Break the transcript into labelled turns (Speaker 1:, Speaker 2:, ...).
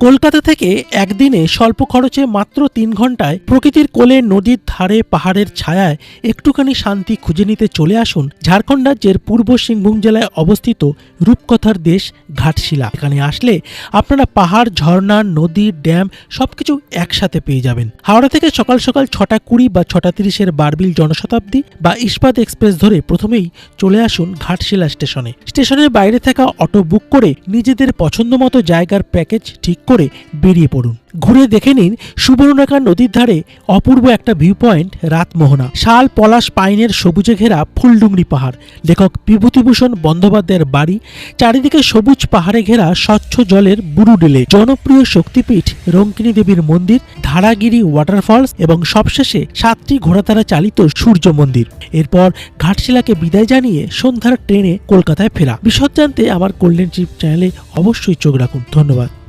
Speaker 1: কলকাতা থেকে একদিনে স্বল্প খরচে মাত্র তিন ঘন্টায় প্রকৃতির কোলে নদীর ধারে পাহাড়ের ছায়ায় একটুখানি শান্তি খুঁজে নিতে চলে আসুন ঝাড়খণ্ড রাজ্যের পূর্ব সিংভূম জেলায় অবস্থিত রূপকথার দেশ ঘাটশিলা। এখানে আসলে আপনারা পাহাড়, ঝর্ণা, নদী, ড্যাম সবকিছু একসাথে পেয়ে যাবেন। হাওড়া থেকে সকাল সকাল ছটা কুড়ি বা ছটা তিরিশের বারবিল জনশতাব্দী বা ইস্পাত এক্সপ্রেস ধরে প্রথমেই চলে আসুন ঘাটশিলা স্টেশনে। স্টেশনের বাইরে থাকা অটো বুক করে নিজেদের পছন্দ মতো জায়গার প্যাকেজ ঠিক করে বেরিয়ে পড়ুন। ঘুরে দেখে নিন সুবর্ণরেখা নদীর ধারে অপূর্ব একটা ভিউ পয়েন্ট রাতমোহনা। শাল, পলাশ, পাইনের সবুজে ঘেরা ফুলডুংরি পাহাড়। লেখক বিভূতিভূষণ বন্দ্যোপাধ্যায়ের বাড়ি, চারিদিকে সবুজ পাহাড়ে ঘেরা স্বচ্ছ জলের বুরুডেলে। জনপ্রিয় শক্তিপীঠ রঙ্কিনী দেবীর মন্দির, ধারাগিরি ওয়াটারফলস এবং সবশেষে সাতটি ঘোড়াতারা চালিত সূর্য মন্দির। এরপর ঘাটশিলাকে বিদায় জানিয়ে সন্ধ্যার ট্রেনে কলকাতায় ফেরা। বিশদ জানতে আমার কল্যাণ চিপ চ্যানেলে অবশ্যই চোখ রাখুন। ধন্যবাদ।